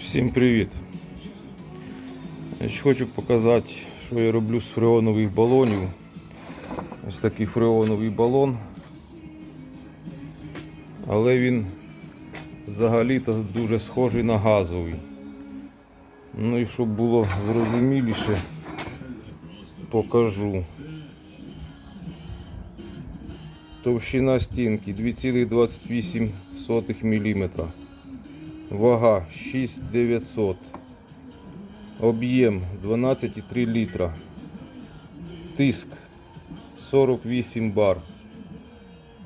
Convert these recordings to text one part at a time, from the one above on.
Всім привіт! Значить, Хочу показати, що я роблю з фреонових балонів. Ось такий фреоновий балон. Але він взагалі-то дуже схожий на газовий. Ну і щоб було зрозуміліше, покажу. Товщина стінки 2,28 мм. Вага 6900. Об'єм 12,3 літра. Тиск 48 бар.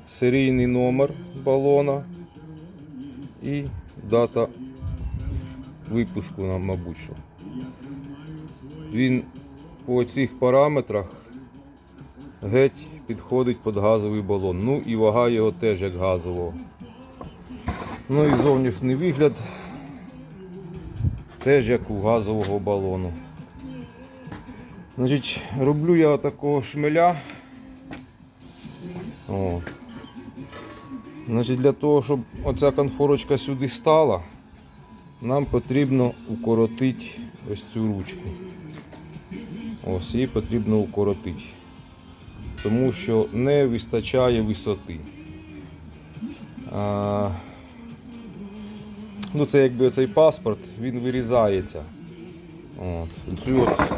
Серійний номер балона і дата випуску, нам, мабуть. що. Він по цих параметрах геть підходить під газовий балон. Ну і вага його теж як газового. Ну і зовнішній вигляд теж як у газового балону. Значить, роблю я такого шмеля. О. Значить, для того, щоб оця конфорочка сюди стала, нам потрібно укоротити ось цю ручку. Ось її потрібно укоротити. Тому що не вистачає висоти. А, Ну, це якби цей паспорт, він вирізається. От. Цю от,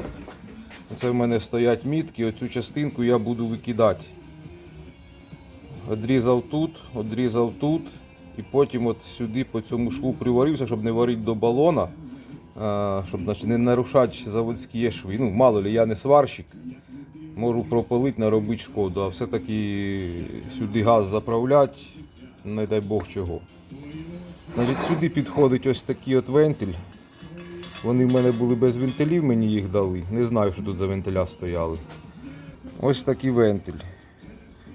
це в мене стоять мітки, оцю частинку я буду викидати. Одрізав тут, одрізав тут, і потім от сюди по цьому шву приварився, щоб не варити до балона, щоб значить, не нарушати заводські шви. Ну, мало ли, я не сварщик, можу пропалити, наробити шкоду, а все-таки сюди газ заправляти, не дай Бог чого. Значить, сюди підходить ось такий от вентиль. Вони в мене були без вентилів, мені їх дали. Не знаю, що тут за вентиля стояли. Ось такий вентиль.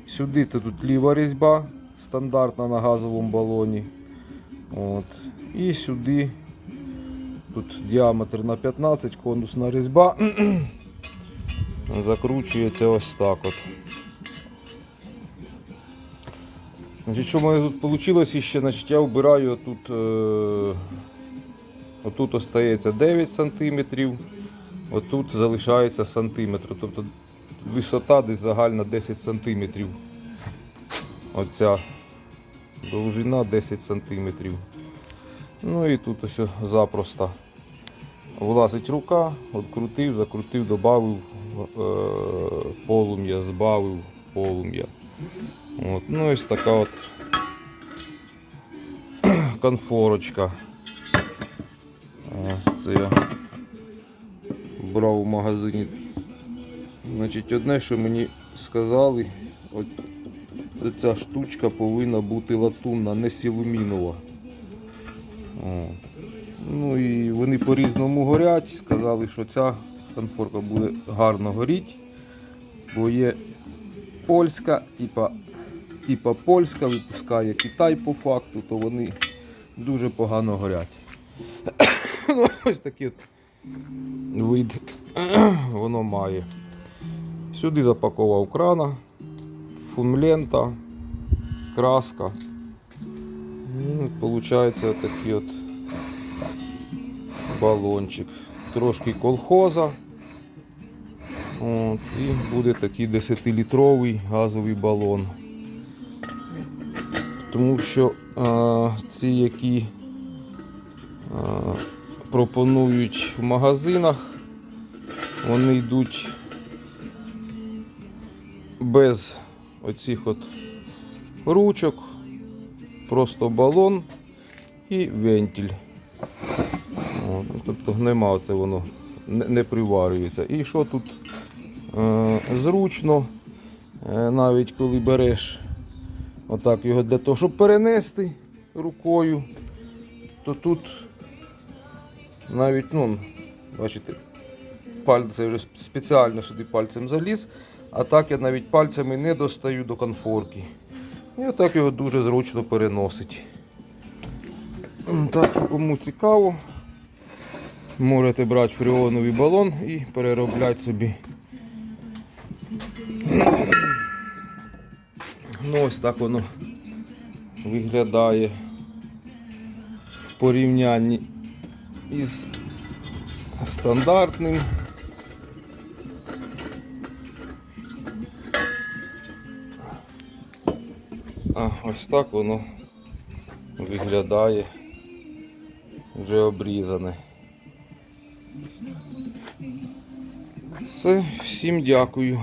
Сюди то тут ліва різьба, стандартна на газовому балоні. От. І сюди тут діаметр на 15, конусна різьба. Закручується ось так от. Значить, що в мене тут вийшло ще, значить, я вбираю тут, е, отут остається 9 см, отут залишається сантиметр. Тобто висота десь загальна 10 см. Оця довжина 10 см. Ну і тут ось запросто влазить рука, открутив, закрутив, додав е, полум'я, збавив полум'я. От, ну ось така от конфорочка. Це я брав у магазині. Значить, одне, що мені сказали, от ця штучка повинна бути латунна, не сілумінова. Ну і вони по-різному горять. Сказали, що ця конфорка буде гарно горіти, бо є польська, типа, типа польська, випускає Китай по факту, то вони дуже погано горять. Ось такий от вид воно має. Сюди запакував крана, фунлента, краска. Ну, Получається такий от балончик. Трошки колхоза. От, і буде такий 10-літровий газовий балон. Тому що а, ці, які а, пропонують в магазинах, вони йдуть без оцих от ручок, просто балон і вентиль. От, тобто нема оце воно, не, приварюється. І що тут зручно, е, навіть коли береш отак його для того, щоб перенести рукою, то тут навіть, ну, бачите, пальце вже спеціально сюди пальцем заліз, а так я навіть пальцями не достаю до конфорки. І отак його дуже зручно переносить. Так що кому цікаво, можете брати фреоновий балон і переробляти собі. Ну ось так воно виглядає в порівнянні із стандартним. А ось так воно виглядає вже обрізане. Все, всім дякую.